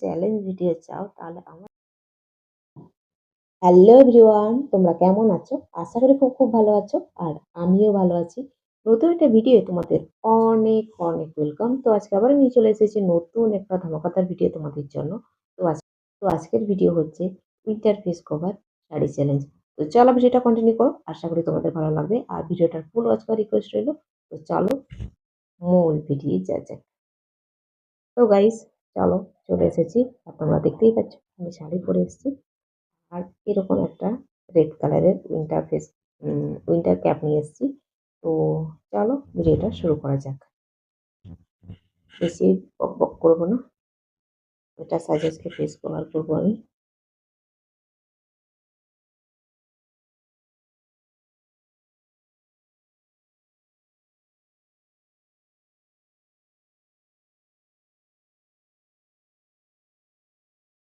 Challenge video চাও, তাহলে আমার হ্যালো এভরিওয়ান তোমরা কেমন আছো? আশা করি খুব খুব ভালো আছো, আর আমিও ভালো আছি। নতুন একটা ভিডিও তোমাদের অনেক অনেক ওয়েলকাম তো আজকে আবার নিয়ে চলে এসেছি নতুন একটা ধামাকাতার ভিডিও তোমাদের জন্য। তো আজ, তো আজকের ভিডিও হচ্ছে winter face cover sari challenge তো চলো ভিডিওটা কন্টিনিউ করো, আশা করি তোমাদের ভালো লাগবে। আর ভিডিওটার ফুল ওয়াচ করার রিকোয়েস্ট রইল, তো চলো মূল ভিডিও যা যাক। তো গাইস চলো। চলে এসেছি। আর তোমরা দেখতেই পাচ্ছ আমি শাড়ি পরে এসেছি। আর এরকম একটা রেড কালারের উইন্টার ফেস উইন্টার ক্যাপ নিয়ে এসেছি। তো চলো ভিডিওটা শুরু করা যাক। বেশি বক বক করব না। এটা সাজেসকে ফেস কভার করব আমি।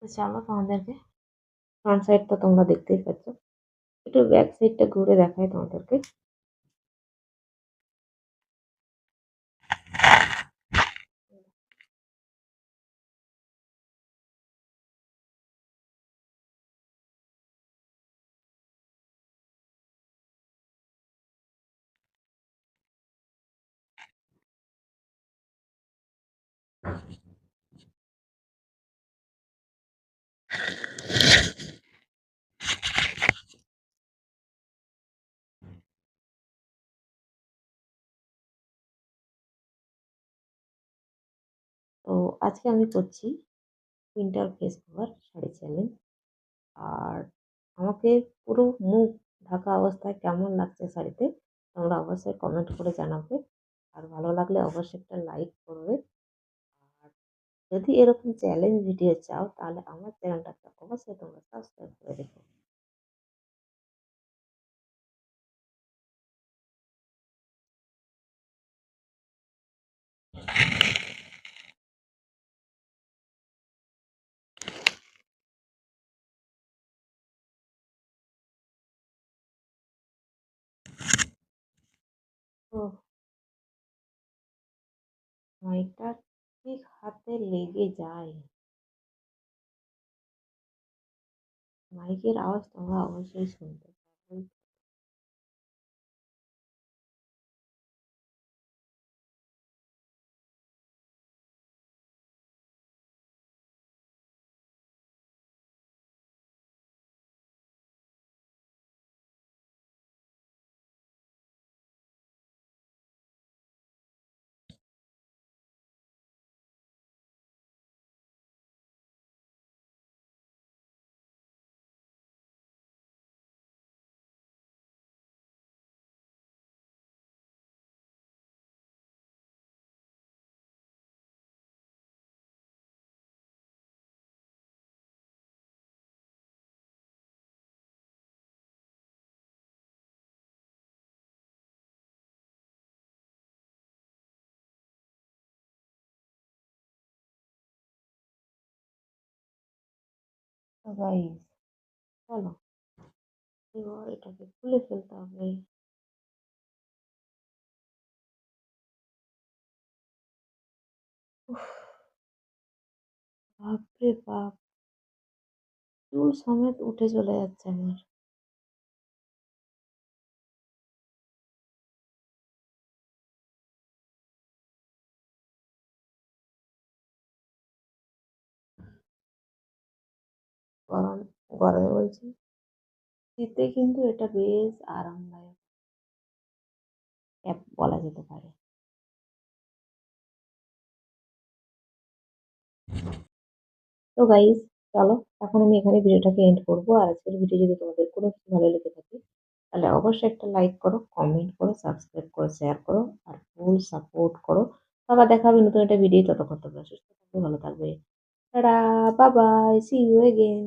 তো চলো তোমাদেরকে ফ্রন্ট সাইড তো তোমরা দেখতেই পাচ্ছ। একটু ব্যাক সাইডটা ঘুরে দেখাই তোমাদেরকে। তো আজকে আমি করছি winter face cover sari challenge আর আমাকে পুরো মুখ ঢাকা অবস্থায় কেমন লাগছে শাড়িতে তোমরা অবশ্যই কমেন্ট করে জানাবে। আর ভালো লাগলে অবশ্যই একটা লাইক করবে। আর যদি এরকম চ্যালেঞ্জ ভিডিও চাও তাহলে আমার চ্যানেলটাকে অবশ্যই তোমরা সাবস্ক্রাইব করে রেখো। তো মাইকটা ঠিক হাতে লেগে যায়। মাইকের আওয়াজ তোমরা অবশ্যই শুনতে পাবে তো গাইস চলো, এবার এটাকে খুলে ফেলতে হবে। বাপরে বাপ। চুল সমেত উঠে চলে যাচ্ছে আমার। গরম গরমে বলছি। শীতে কিন্তু এটা বেশ আরামদায়ক। অ্যাপ বলা যেতে পারে। তো গাইস চলো, এখন আমি এখানে ভিডিওটাকে এন্ড করব। আর আজকের ভিডিও যদি তোমাদের কোনো কিছু ভালো লেগে থাকে, তাহলে অবশ্যই একটা লাইক করো কমেন্ট করো সাবস্ক্রাইব করো শেয়ার করো, আর ফুল সাপোর্ট করো। আবার দেখা হবে নতুন একটা ভিডিও ততক্ষণ তোমরা সুস্থ থাকবে, ভালো থাকবে। Tata bye bye see you again